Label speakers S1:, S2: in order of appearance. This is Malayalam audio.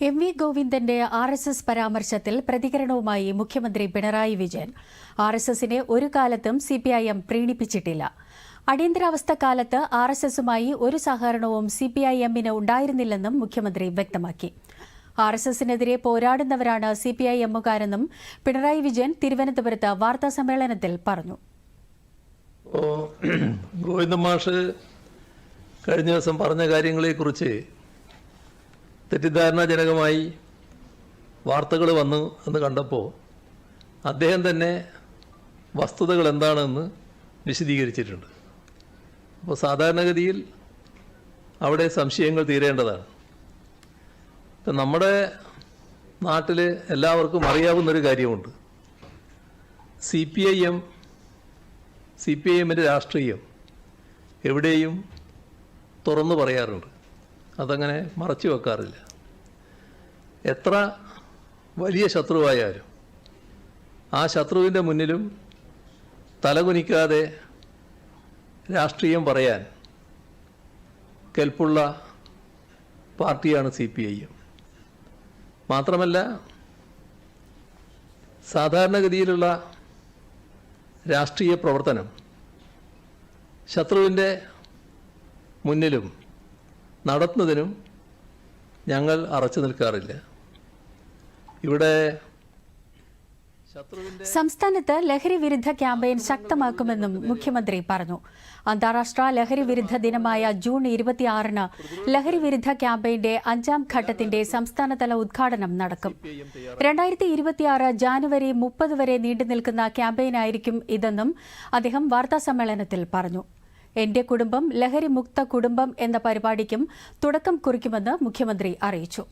S1: എം വി ഗോവിന്ദന്റെ ആർ എസ് എസ് പരാമർശത്തിൽ പ്രതികരണവുമായി മുഖ്യമന്ത്രി പിണറായി വിജയൻ. ആർ എസ് എസിനെ ഒരു കാലത്തും സി പി ഐ എം പ്രീണിപ്പിച്ചിട്ടില്ല. അടിയന്തരാവസ്ഥ കാലത്ത് ആർ എസ് എസുമായി ഒരു സഹകരണവും സി പി ഐ എമ്മിന് ഉണ്ടായിരുന്നില്ലെന്നും മുഖ്യമന്ത്രി വ്യക്തമാക്കി. ആർ എസ് എസിനെതിരെ പോരാടുന്നവരാണ് സി പി ഐ എമ്മുകാരെന്നും പിണറായി വിജയൻ തിരുവനന്തപുരത്ത് വാർത്താസമ്മേളനത്തിൽ പറഞ്ഞു.
S2: ഗോവിന്ദ മാഷ് കഴിഞ്ഞ ദിവസം പറഞ്ഞ കാര്യങ്ങളെക്കുറിച്ച് തെറ്റിദ്ധാരണാജനകമായി വാർത്തകൾ വന്നു എന്ന് കണ്ടപ്പോൾ അദ്ദേഹം തന്നെ വസ്തുതകൾ എന്താണെന്ന് വിശദീകരിച്ചിട്ടുണ്ട്. അപ്പോൾ സാധാരണഗതിയിൽ അവിടെ സംശയങ്ങൾ തീരേണ്ടതാണ്. ഇപ്പം നമ്മുടെ നാട്ടിൽ എല്ലാവർക്കും അറിയാവുന്നൊരു കാര്യമുണ്ട്. C P I M C P I എമ്മിന്റെ രാഷ്ട്രീയം എവിടെയും തുറന്നു പറയാറുണ്ട്. അതങ്ങനെ മറച്ചു വെക്കാറില്ല. എത്ര വലിയ ശത്രുവായാലും ആ ശത്രുവിന്റെ മുന്നിലും തലകുനിക്കാതെ രാഷ്ട്രീയം പറയാൻ കെൽപ്പുള്ള പാർട്ടിയാണ് സി പി ഐ എം മാത്രമല്ല സാധാരണഗതിയിലുള്ള രാഷ്ട്രീയ പ്രവർത്തനം ശത്രുവിന്റെ മുന്നിലും നടത്തുന്നതിനും ഞങ്ങൾ അറച്ചു നിൽക്കാറില്ല. ഇവിടെ
S1: സംസ്ഥാനത്ത് ലഹരി വിരുദ്ധ ക്യാമ്പയിൻ ശക്തമാക്കുമെന്നും മുഖ്യമന്ത്രി പറഞ്ഞു. അന്താരാഷ്ട്ര ലഹരി വിരുദ്ധ ദിനമായ ജൂൺ ഇരുപത്തിയാറിന് ലഹരി വിരുദ്ധ ക്യാമ്പയിന്റെ അഞ്ചാം ഘട്ടത്തിന്റെ സംസ്ഥാനതല ഉദ്ഘാടനം നടക്കും. രണ്ടായിരത്തി ഇരുപത്തിയാറ് ജാനുവരി മുപ്പത് വരെ നീണ്ടുനിൽക്കുന്ന ക്യാമ്പയിനായിരിക്കും ഇതെന്നും അദ്ദേഹം വാർത്താസമ്മേളനത്തിൽ പറഞ്ഞു. എന്റെ കുടുംബം ലഹരി മുക്ത കുടുംബം എന്ന പരിപാടിക്കും തുടക്കം കുറിക്കുമെന്ന് മുഖ്യമന്ത്രി അറിയിച്ചു.